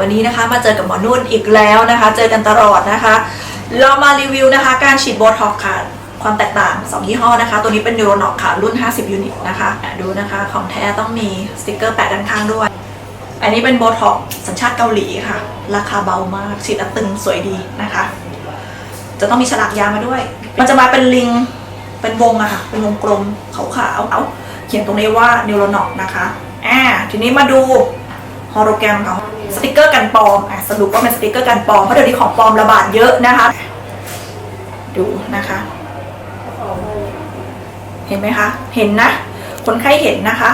วันนี้นะคะมาเจอกับหมอนุ่นอีกแล้วนะคะ เจอกันตลอดนะคะ เรามารีวิวนะคะ การฉีดโบท็อกค่ะความแตกต่าง 2 ยี่ห้อนะคะ ตัวนี้เป็นนิโรนอกค่ะ รุ่น 50 ยูนิตนะคะ ดูนะคะของแท้ต้องมีสติกเกอร์แปะด้านข้างด้วย อันนี้เป็นโบท็อกสัญชาติเกาหลีค่ะ ราคาเบามากฉีดแล้วตึงสวยดีนะคะ จะต้องมีฉลากยามาด้วย มันจะมาเป็นลิงเป็นวงอะค่ะ เป็นวงกลมขาวๆเอาเขียนตรงนี้ว่านิวโรนอกนะคะอ่าทีนี้มาดูฮอโลแกรมของ กเกอร์กันปลอมอะสรุปว่าเป็นสติกเกอร์กันปลอมเพราะเดี๋ยวนี้ของปลอมระบาดเยอะนะคะ ดูนะคะ เห็นไหมคะ เห็นนะ คนไข้เห็นนะคะ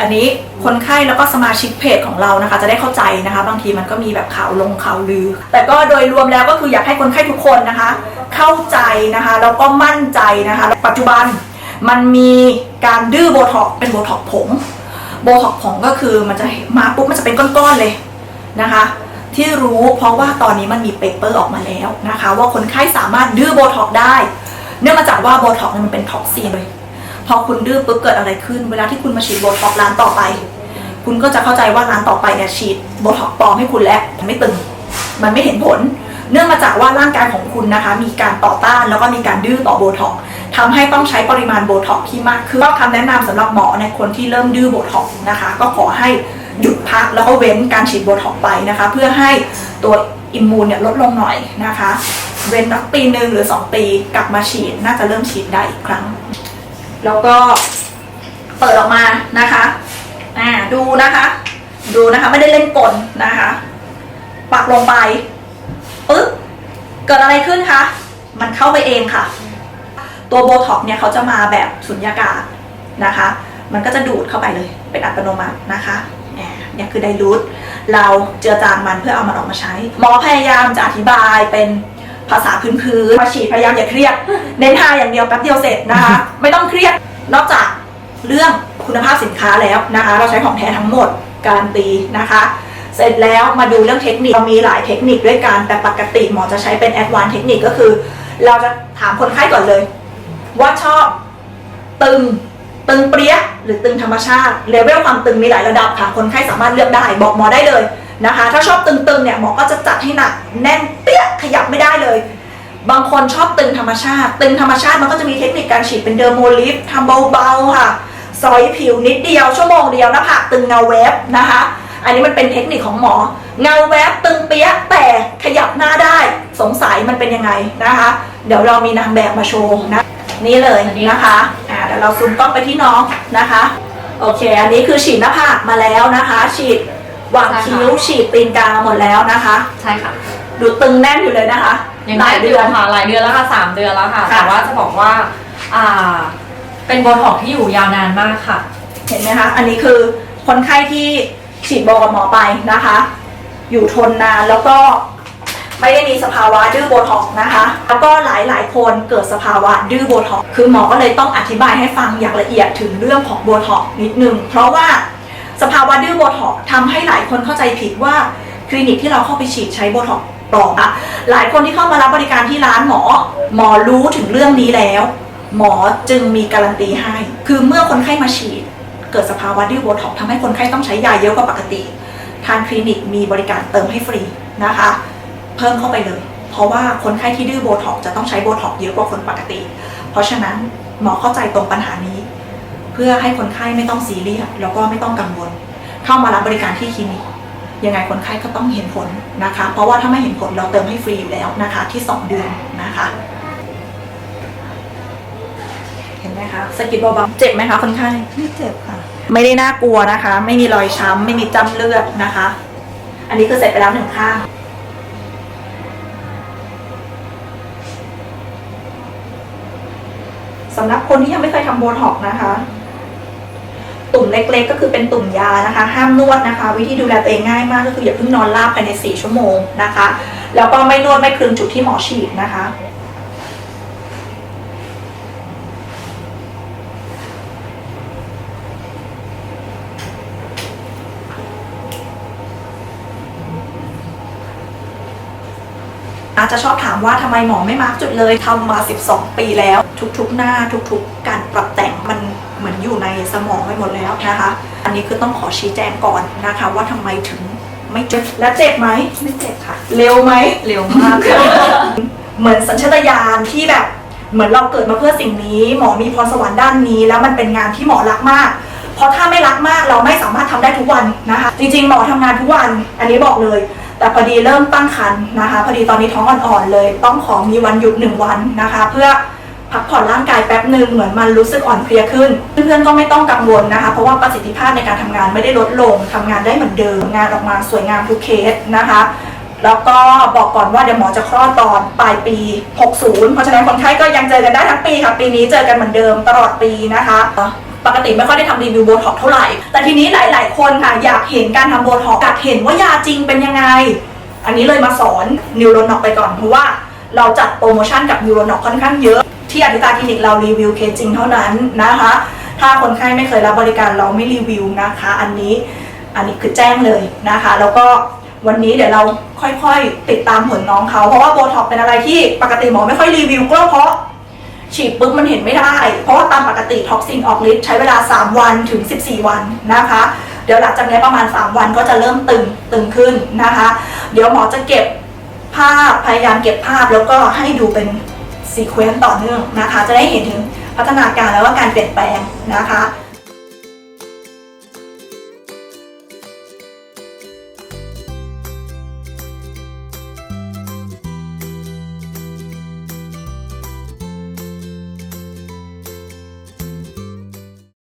อันนี้คนไข้แล้วก็สมาชิกเพจของเรานะคะ จะได้เข้าใจนะคะ บางทีมันก็มีแบบข่าวลงข่าวลือ แต่ก็โดยรวมแล้วก็คืออยากให้คนไข้ทุกคนนะคะ เข้าใจนะคะแล้วก็มั่นใจนะคะ ปัจจุบันมันมีการดื้อโบท็อกเป็นโบท็อกผงโบท็อกผงก็คือมันจะมาปุ๊บมันจะเป็นก้อนๆเลย นะคะ ที่รู้เพราะว่าตอนนี้มันมีเปเปอร์ออกมาแล้วนะคะ ว่าคนไข้สามารถดื้อโบท็อกได้ เนื่องมาจากว่าโบท็อกซ์เนี่ยมันเป็นท็อกซินเลยพอคุณดื้อปุ๊บเกิดอะไรขึ้น เวลาที่คุณมาฉีดโบท็อกร้านต่อไป คุณก็จะเข้าใจว่าร้านต่อไปเนี่ยฉีดโบท็อกปลอมให้คุณแล้วมันไม่ตึง มันไม่เห็นผล เนื่องมาจากว่าร่างกายของคุณนะคะ มีการต่อต้านแล้วก็มีการดื้อต่อโบท็อกทำให้ต้องใช้ปริมาณโบท็อกที่มากขึ้นก็คำแนะนำสำหรับหมอในคนที่เริ่มดื้อโบท็อกนะคะ ก็ขอให้ หยุดพักแล้วก็เว้นการฉีดโบท็อกไปนะคะ เพื่อให้ตัวอิมมูนเนี่ยลดลงหน่อยนะคะ เว้นสักปีหนึ่งหรือ 2 ปีกลับมาฉีดน่าจะเริ่มฉีดได้อีกครั้ง แล้วก็เปิดออกมานะคะอ่าดูนะคะ ดูนะคะไม่ได้เล่นกลนะคะ ปักลงไปปึ๊บเกิดอะไรขึ้นคะมันเข้าไปเองค่ะ ตัวโบท็อกเนี่ยเขาจะมาแบบสุญญากาศนะคะ มันก็จะดูดเข้าไปเลยเป็นอัตโนมัตินะคะ เนี่ยคือไดรูทเราเจือจางมันเพื่อเอามันออกมาใช้ หมอพยายามจะอธิบายเป็นภาษาพื้นๆมาฉีดพยายามอย่าเครียด เน้นทาอย่างเดียวแป๊บเดียวเสร็จนะคะไม่ต้องเครียดนอกจากเรื่องคุณภาพสินค้าแล้วนะคะ เราใช้ของแท้ทั้งหมดการันตีนะคะ เสร็จแล้วมาดูเรื่องเทคนิคเรามีหลายเทคนิคด้วยกันแต่ปกติหมอจะใช้เป็นแอดวานเทคนิคก็คือ เราจะถามคนไข้ก่อนเลย ว่าชอบตึง ตึงเปรี้ยหรือตึงธรรมชาติเลเวลความตึงมีหลายระดับค่ะ คนไข้สามารถเลือกได้บอกหมอได้เลยนะคะ ถ้าชอบตึงๆเนี่ยหมอก็จะจัดให้หนัก แน่นเปี้ยขยับไม่ได้เลย บางคนชอบตึงธรรมชาติ ตึงธรรมชาติมันก็จะมีเทคนิคการฉีดเป็นเดอร์โมลิฟทำเบาๆค่ะซอยผิวนิดเดียวชั่วโมงเดียวหน้าผากตึงเงาแวบนะคะ อันนี้มันเป็นเทคนิคของหมอ เงาแวบตึงเปี้ยแต่ขยับหน้าได้ สงสัยมันเป็นยังไงนะคะ เดี๋ยวเรามีนางแบบมาโชว์นะ นี่เลยนะคะอ่าเดี๋ยวเราซูมกล้องไปที่น้องนะคะ โอเค อันนี้คือฉีดหน้าผากมาแล้วนะคะ ฉีดหว่างคิ้วฉีดตีนกามาหมดแล้วนะคะ ใช่ค่ะ ดูตึงแน่นอยู่เลยนะคะยังได้เดือนค่ะหลายเดือนแล้วค่ะสามเดือนแล้วค่ะค่ะแต่ว่าจะบอกว่าอ่า เป็นโบท็อกซ์ที่อยู่ยาวนานมากค่ะ เห็นไหมคะ อันนี้คือคนไข้ที่ฉีดโบกับหมอไปนะคะ อยู่ทนนานแล้วก็ ไม่ได้มีสภาวะดื้อโบท็อกนะคะ แล้วก็หลายหลายๆ คนเกิดสภาวะดื้อโบท็อกคือหมอก็เลยต้องอธิบายให้ฟังอย่างละเอียดถึงเรื่องของโบท็อกนิดนึง เพราะว่าสภาวะดื้อโบท็อกทำให้หลายคนเข้าใจผิดว่าคลินิกที่เราเข้าไปฉีดใช้โบท็อกปลอมอะหลายคนที่เข้ามารับบริการที่ร้านหมอ หมอรู้ถึงเรื่องนี้แล้ว หมอจึงมีการันตีให้ คือเมื่อคนไข้มาฉีด เกิดสภาวะดื้อโบท็อกทำให้คนไข้ต้องใช้ยาเยอะกว่าปกติ ทางคลินิกมีบริการเติมให้ฟรีนะคะ เพิ่มเข้าไปเลย เพราะว่าคนไข้ที่ดื้อโบท็อกซ์จะต้องใช้โบท็อกซ์เยอะกว่าคนปกติ เพราะฉะนั้นหมอเข้าใจตรงปัญหานี้ เพื่อให้คนไข้ไม่ต้องซีเรียสแล้วก็ไม่ต้องกังวล เข้ามารับบริการที่คลินิกยังไงคนไข้ก็ต้องเห็นผลนะคะ เพราะว่าถ้าไม่เห็นผลเราเติมให้ฟรีอยู่แล้วนะคะ ที่ 2 เดือนนะคะ เห็นไหมคะสะกิดเบาๆเจ็บไหมคะคนไข้ไม่เจ็บค่ะ ไม่ได้น่ากลัวนะคะ ไม่มีรอยช้ำไม่มีจ้ำเลือดนะคะ อันนี้คือเสร็จไปแล้วหนึ่งข้าง สำหรับคนที่ยังไม่เคยทำโบท็อกนะคะ ตุ่มเล็กๆ ก็คือเป็นตุ่มยานะคะ ห้ามนวดนะคะ วิธีดูแลตัวเองง่ายมากก็คืออย่าเพิ่งนอนราบภายใน 4 ชั่วโมงนะคะ แล้วก็ไม่นวดไม่คลึงจุดที่หมอฉีดนะคะอาจจะชอบถามว่าทำไมหมอไม่มาร์กจุดเลยทำมา 12 ปีแล้ว ทุกๆหน้าทุกๆ การปรับแต่งมันเหมือนอยู่ในสมองไปหมดแล้วนะคะ อันนี้คือต้องขอชี้แจงก่อนนะคะ ว่าทำไมถึงไม่เจ็บแล้วเจ็บไหมไม่เจ็บค่ะ เร็วไหมเร็วมากค่ะเหมือนสัญชาตญาณที่แบบเหมือนเราเกิดมาเพื่อสิ่งนี้ หมอมีพรสวรรค์ด้านนี้ แล้วมันเป็นงานที่หมอรักมาก เพราะถ้าไม่รักมากเราไม่สามารถทำได้ทุกวันนะคะ จริงๆ หมอทำงานทุกวัน อันนี้บอกเลย แต่พอดีเริ่มตั้งครรภ์นะคะ พอดีตอนนี้ท้องอ่อนๆเลย ต้องขอมีวันหยุดหนึ่งวันนะคะ เพื่อ พักผ่อนร่างกายแป๊บหนึ่งเหมือนมันรู้สึกอ่อนเพลียขึ้น เพื่อนๆก็ไม่ต้องกังวลนะคะ เพราะว่าประสิทธิภาพในการทำงานไม่ได้ลดลงทำงานได้เหมือนเดิมงานออกมาสวยงามทุกเคสนะคะแล้วก็บอกก่อนว่าเดี๋ยวหมอจะคลอดตอนปลายปี 60 เพราะฉะนั้นคนไข้ก็ยังเจอกันได้ทั้งปีค่ะ ปีนี้เจอกันเหมือนเดิมตลอดปีนะคะ ปกติไม่ค่อยได้ทำรีวิวโบท็อกเท่าไหร่ แต่ทีนี้หลาย ๆ คนค่ะอยากเห็นการทำโบท็อกอยากเห็นว่ายาจริงเป็นยังไง อันนี้เลยมาสอนนิวโรนอกไปก่อนเพราะว่าเราจัดโปรโมชั่นกับนิวโรนอกค่อนข้างเยอะ ที่อธิตาคลินิกเรารีวิวเคสจริงเท่านั้นนะคะ ถ้าคนไข้ไม่เคยรับบริการเราไม่รีวิวนะคะ อันนี้อันนี้คือแจ้งเลยนะคะ แล้วก็วันนี้เดี๋ยวเราค่อยๆ ติดตามผลน้องเขาเพราะว่าโบท็อกเป็นอะไรที่ปกติหมอไม่ค่อยรีวิวก็เพราะฉีดปุ๊บมันเห็นไม่ได้ เพราะว่าตามปกติท็อกซินออกฤทธิ์ใช้เวลา 3 วันถึง 14 วันนะคะ เดี๋ยวหลังจากนี้ประมาณ 3 วันก็จะเริ่มตึงตึงขึ้นนะคะ เดี๋ยวหมอจะเก็บภาพพยายามเก็บภาพแล้วก็ให้ดูเป็น ซีเควนต์ต่อเนื่องนะคะ จะได้เห็นถึงพัฒนาการแล้วก็การเปลี่ยนแปลงนะคะ